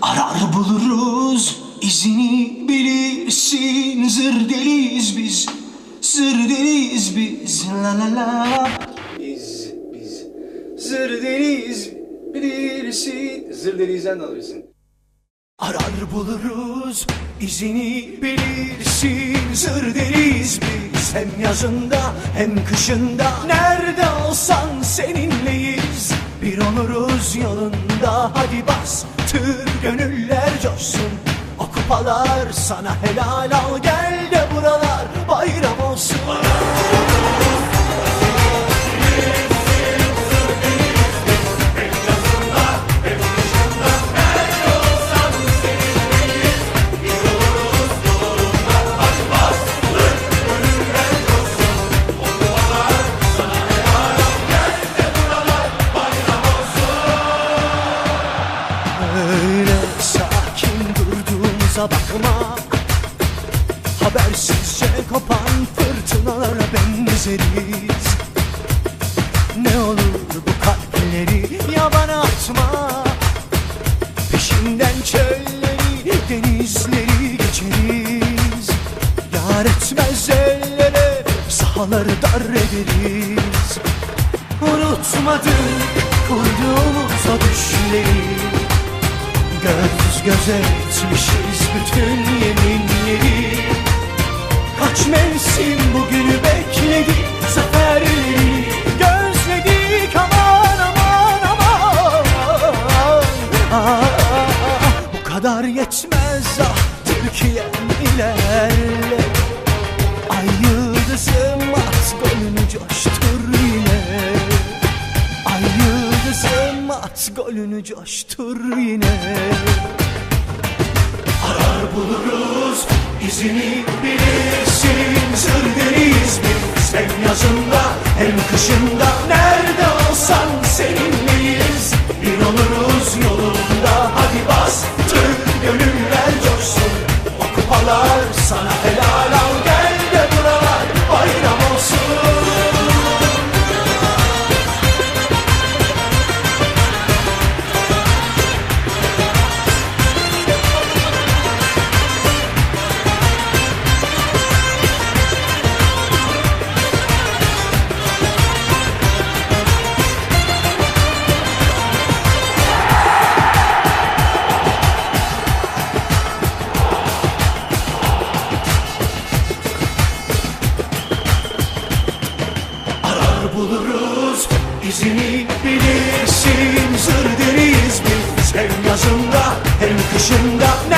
Arar buluruz izini bilirsin. Zır deliyiz biz Zır deliyiz biz. La la la. Biz biz. Zır deliyiz bilirsin. Zır deliyizden de alıyorsun. Arar buluruz izini bilirsin. Zır deliyiz biz. Hem yazında hem kışında. Nerede olsan seninleyiz. Bir oluruz yolunda. Hadi bas coşsun O kupalar sana helal al Gel de buralar bayram olsun. Öyle sakin durduğumuza bakma. Habersizce kopan fırtınalara benzeriz. Ne olur bu kalpleri yabana atma. Peşinden çölleri, denizleri geçeriz. Yar etmez ellere, sahaları dar ederiz. Unutmadık kurduğumuz o düşleri Göz göze etmişiz bütün yeminleri. Kaç mevsim bugünü bekledik Zaferleri. Gözledik aman aman aman. Bu kadar yetmez ah Türkiye'm ilerle Ay yıldızım at golünü coştur yine. Ay yıldızım at golünü coştur yine buluruz. İzini bilirsin Zır deriz biz hem yazında hem kışında Nerede buluruz. İzini bilirsin Zır deriz biz. Hem yazında hem kışında